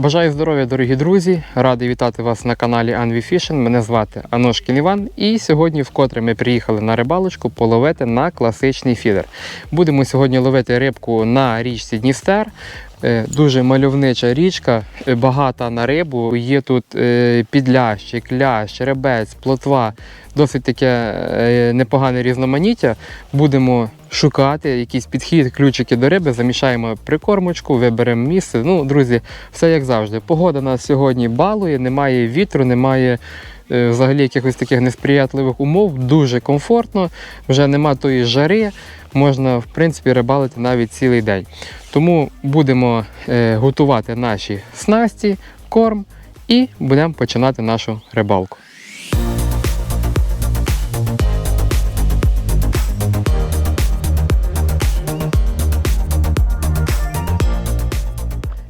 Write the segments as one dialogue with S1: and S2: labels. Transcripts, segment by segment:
S1: Бажаю здоров'я, дорогі друзі! Радий вітати вас на каналі Anvi Fishing. Мене звати Аношкін Іван. І сьогодні вкотре ми приїхали на рибалочку половити на класичний фідер. Будемо сьогодні ловити рибку на річці Дністер. Е, Дуже мальовнича річка, е, багата на рибу. Є тут е, підлящик, лящ, ребець, плотва. Досить таке непогане різноманіття. Будемо шукати якийсь підхід, ключики до риби, замішаємо прикормочку, виберемо місце. Ну, друзі, все як завжди. Погода нас сьогодні балує, немає вітру, немає взагалі якихось таких несприятливих умов. Дуже комфортно, вже нема тої жари. Можна, в принципі, рибалити навіть цілий день. Тому будемо е, готувати наші снасті, корм і будемо починати нашу рибалку.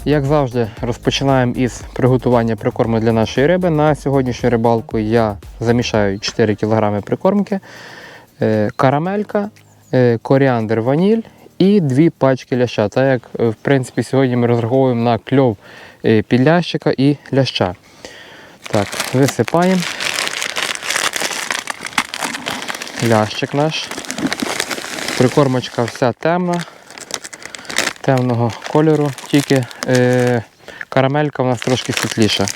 S1: Як завжди, розпочинаємо із приготування прикорму для нашої риби. На сьогоднішню рибалку я замішаю 4 кг прикормки, е, карамелька, е, коріандр ваніль і дві пачки ляща. Так як е, в принципі сьогодні ми розраховуємо на кльов підлящика і ляща. Так, висипаємо. Лящик наш. Прикормочка вся темна темного кольору, тільки е, карамелька у нас трошки світліша.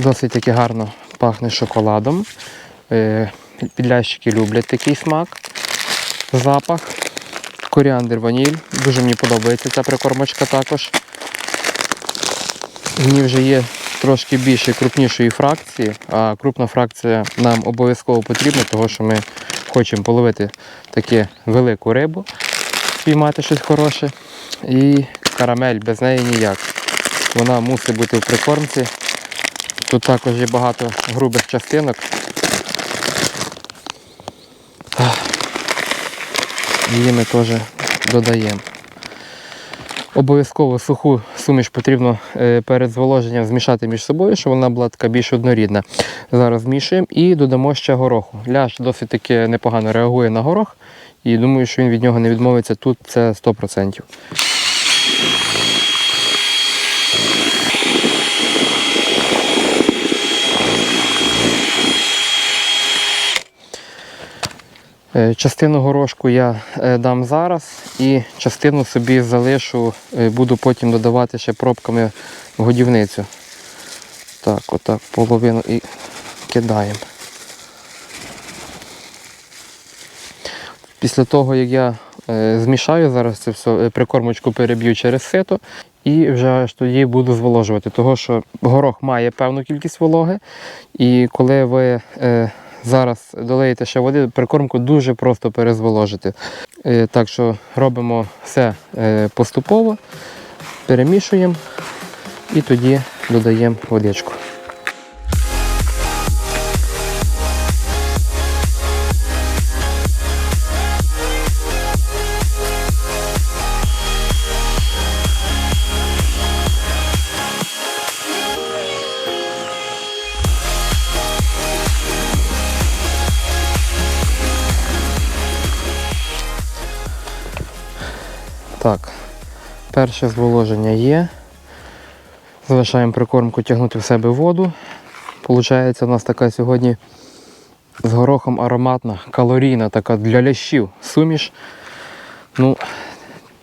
S1: Досить таки гарно пахне шоколадом. Е, підлящики люблять такий смак, запах. Коріандр ваніль. Дуже мені подобається ця прикормочка також. В ній вже є трошки більше крупнішої фракції, а крупна фракція нам обов'язково потрібна, тому що ми хочемо половити таку велику рибу, спіймати щось хороше. І карамель без неї ніяк. Вона мусить бути в прикормці. Тут також є багато грубих частинок. Її ми теж додаємо. Обов'язково суху суміш потрібно е, перед зволоженням змішати між собою, щоб вона була така більш однорідна. Зараз змішуємо і додамо ще гороху. Ляж досить таки непогано реагує на горох, і думаю, що він від нього не відмовиться тут, це 100%. Частину горошку я е, дам зараз і частину собі залишу, е, буду потім додавати ще пробками в годівницю. Так, отак, половину і кидаємо. Після того, як я е, змішаю зараз це все, е, прикормочку переб'ю через сито і вже аж тоді буду зволожувати. Того що горох має певну кількість вологи, і коли ви е, зараз долеєте ще води, прикормку дуже просто перезволожити. Е, так що робимо все е, поступово, перемішуємо і тоді додаємо водичку. Перше зволоження є. Залишаємо прикормку тягнути в себе воду. Получається, у нас така сьогодні з горохом ароматна, калорійна, така для лящів суміш. Ну,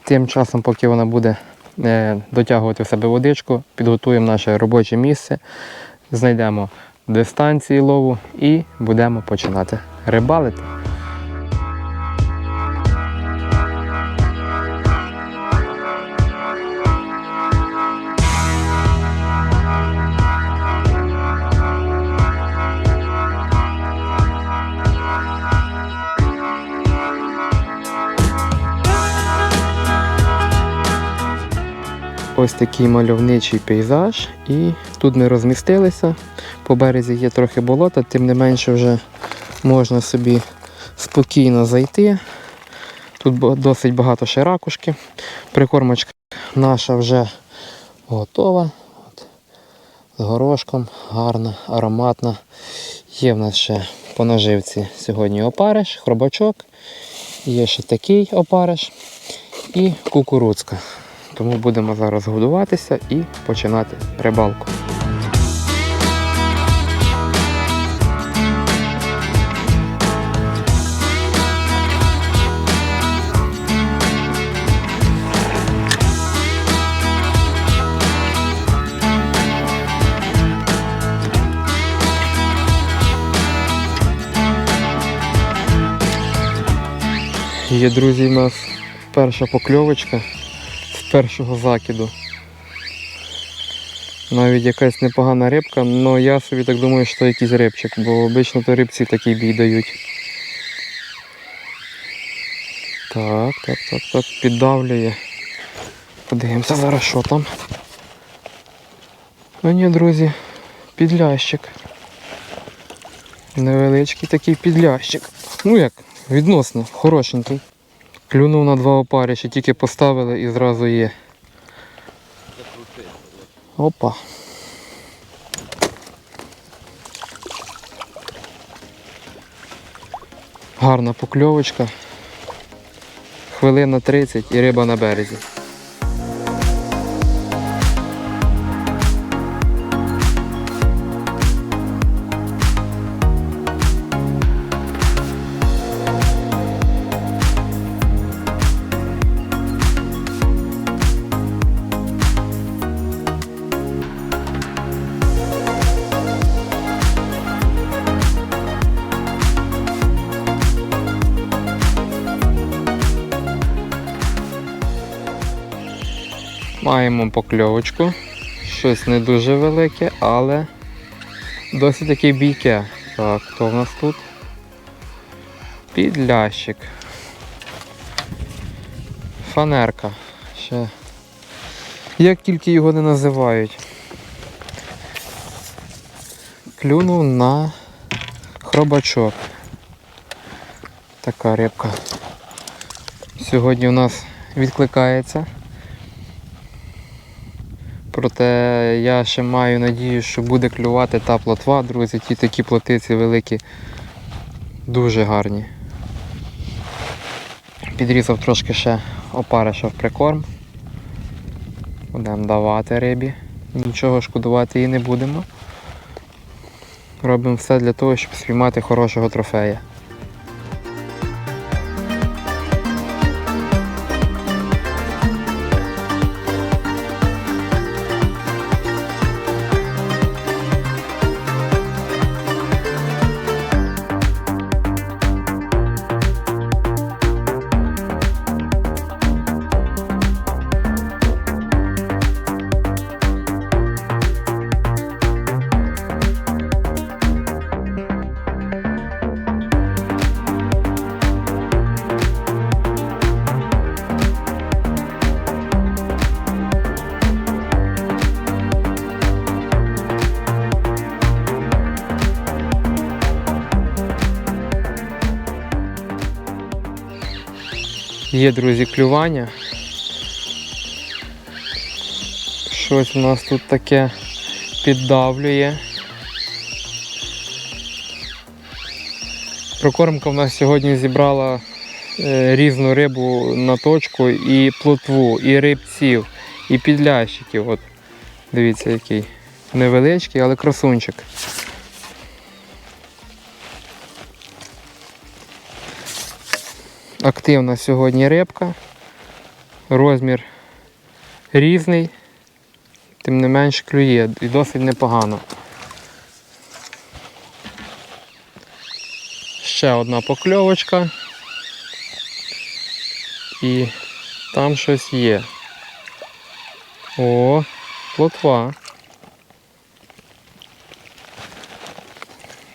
S1: Тим часом, поки вона буде е, дотягувати в себе водичку, підготуємо наше робоче місце, знайдемо дистанції лову і будемо починати рибалити. Ось такий мальовничий пейзаж. І тут ми розмістилися. По березі є трохи болота, тим не менше вже можна собі спокійно зайти. Тут досить багато ще ракушки. Прикормочка наша вже готова. От. з горошком, гарна, ароматна. Є в нас ще по наживці сьогодні опариш, хробачок, є ще такий опариш і кукурудзка. Тому будемо зараз годуватися і починати рибалку. Є, друзі, у нас перша покльовочка першого закиду. Навіть якась непогана рибка, але я собі так думаю, що якийсь рибчик, бо обично то рибці такий бій дають. Так, так, так, так, піддавлює. Подивимося зараз, що там. Ну ні, друзі, підлящик. Невеличкий такий підлящик. Ну як, відносно, хорошенький. Клюнув на два опарища, тільки поставили і зразу є. Опа. Гарна покльовочка. Хвилина 30 і риба на березі. Маємо покльовочку. Щось не дуже велике, але досить таки бійке. Так, хто в нас тут? Підлящик. Фанерка. Ще. Як тільки його не називають. Клюнув на хробачок. Така рибка. Сьогодні у нас відкликається. Проте я ще маю надію, що буде клювати та плотва, друзі, ті такі плотиці великі, дуже гарні. Підрізав трошки ще опариша в прикорм. Будемо давати рибі. Нічого шкодувати її не будемо. Робимо все для того, щоб спіймати хорошого трофея. Є, друзі, клювання. Щось у нас тут таке піддавлює. Прокормка в нас сьогодні зібрала е, різну рибу на точку і плотву, і рибців, і підлящиків. От, дивіться, який невеличкий, але красунчик. Активна сьогодні рибка. Розмір різний, тим не менш клює і досить непогано. Ще одна покльовочка. І там щось є. О, плотва.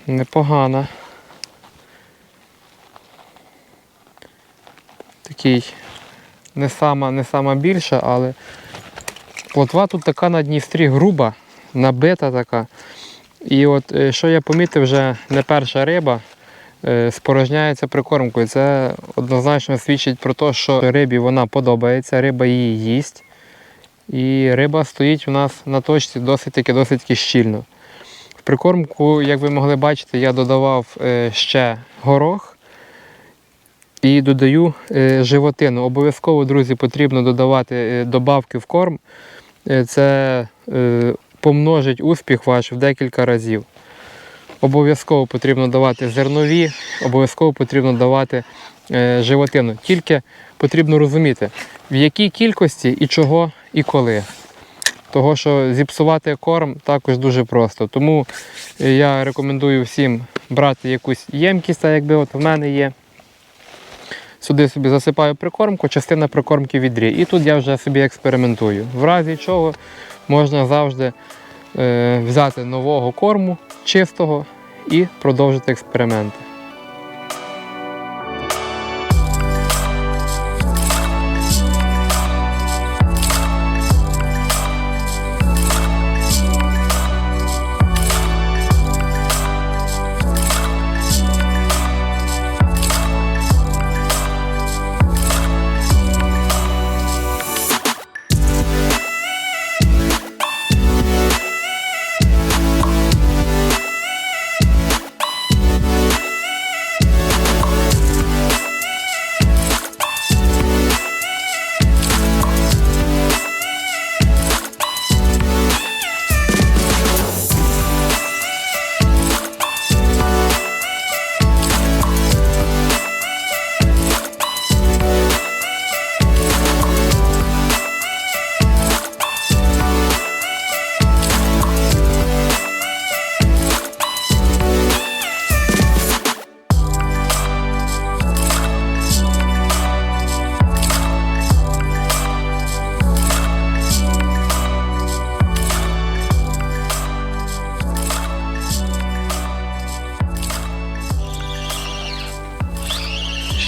S1: Непогана. Такий не сама, не сама більша, але плотва тут така на Дністрі груба, набита така. І от е, що я помітив, вже не перша риба е, спорожняється прикормкою. Це однозначно свідчить про те, що рибі вона подобається, риба її їсть. І риба стоїть у нас на точці досить таки досить щільно. В прикормку, як ви могли бачити, я додавав е, ще горох і додаю е, животину. Обов'язково, друзі, потрібно додавати е, добавки в корм. Е, Це помножить успіх ваш в декілька разів. Обов'язково потрібно давати зернові, обов'язково потрібно давати животину. Тільки потрібно розуміти, в якій кількості і чого і коли. Того, що зіпсувати корм також дуже просто. Тому я рекомендую всім брати якусь ємкість, так якби от в мене є. Сюди собі засипаю прикормку, частина прикормки відрі. І тут я вже собі експериментую. В разі чого можна завжди е, взяти нового корму, чистого, і продовжити експерименти.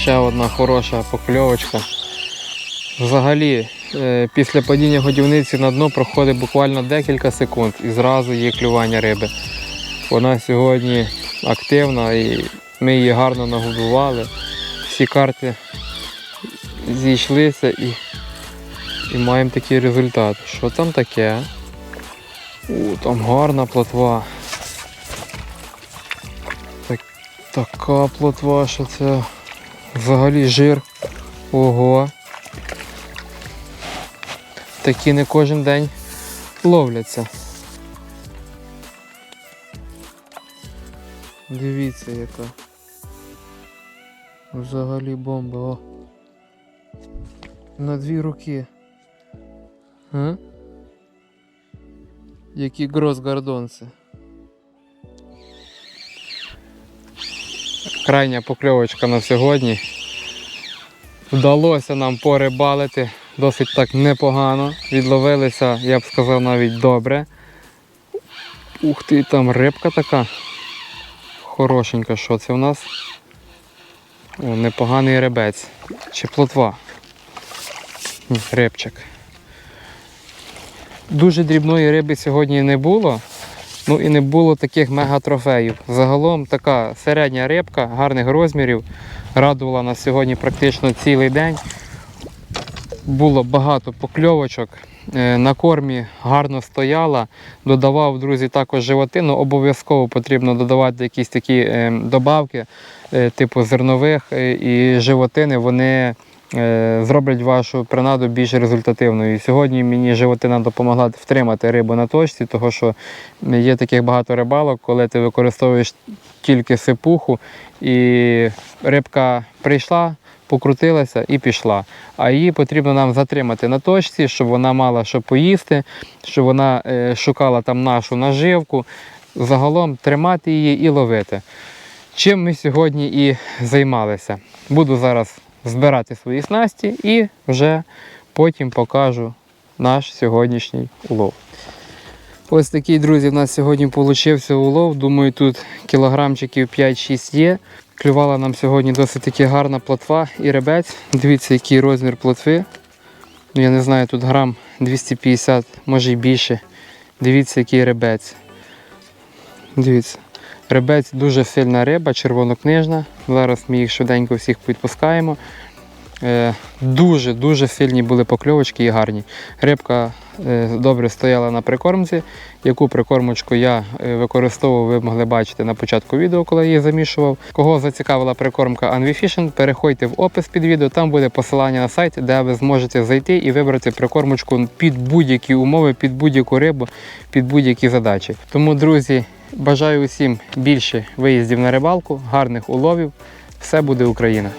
S1: Ще одна хороша покльовочка. Взагалі, е, після падіння годівниці на дно проходить буквально декілька секунд і зразу є клювання риби. Вона сьогодні активна і ми її гарно нагодували. Всі карти зійшлися і, і маємо такий результат. Що там таке? У, там гарна плотва. Так, така плотва, що це взагалі жир. Ого. Такі не кожен день ловляться. Дивіться яка. Взагалі бомба. О. На дві руки. А? Які грозгардонці. Крайня покльовочка на сьогодні. Вдалося нам порибалити досить так непогано. Відловилися, я б сказав, навіть добре. Ух ти, там рибка така. Хорошенька, що це у нас? О, непоганий рибець. Чи плотва. Рибчик. Дуже дрібної риби сьогодні не було. Ну і не було таких мегатрофеїв. Загалом така середня рибка, гарних розмірів. Радувала нас сьогодні практично цілий день. Було багато покльовочок. Е, На кормі гарно стояла. Додавав, друзі, також животину. Обов'язково потрібно додавати якісь такі е, добавки, е, типу зернових е, і животини. Вони зроблять вашу принаду більш результативною. Сьогодні мені животина допомогла втримати рибу на точці, тому що є таких багато рибалок, коли ти використовуєш тільки сипуху, і рибка прийшла, покрутилася і пішла. А її потрібно нам затримати на точці, щоб вона мала що поїсти, щоб вона е, шукала там нашу наживку. Загалом тримати її і ловити. Чим ми сьогодні і займалися. Буду зараз збирати свої снасті і вже потім покажу наш сьогоднішній улов. Ось такий, друзі, в нас сьогодні вийшов улов. Думаю, тут кілограмчиків 5-6 є. Клювала нам сьогодні досить таки гарна плотва і ребець. Дивіться, який розмір плотви. Ну, Я не знаю, тут грам 250, може й більше. Дивіться, який ребець. Дивіться. Ребець дуже сильна риба, червонокнижна. Зараз ми їх швиденько всіх підпускаємо. Е, Дуже дуже сильні були покльовочки і гарні. Рибка е, добре стояла на прикормці. Яку прикормочку я е, використовував, ви могли бачити на початку відео, коли я її замішував. Кого зацікавила прикормка Unfishing, переходьте в опис під відео, там буде посилання на сайт, де ви зможете зайти і вибрати прикормочку під будь-які умови, під будь-яку рибу, під будь-які задачі. Тому, друзі, бажаю усім більше виїздів на рибалку, гарних уловів. Все буде Україна!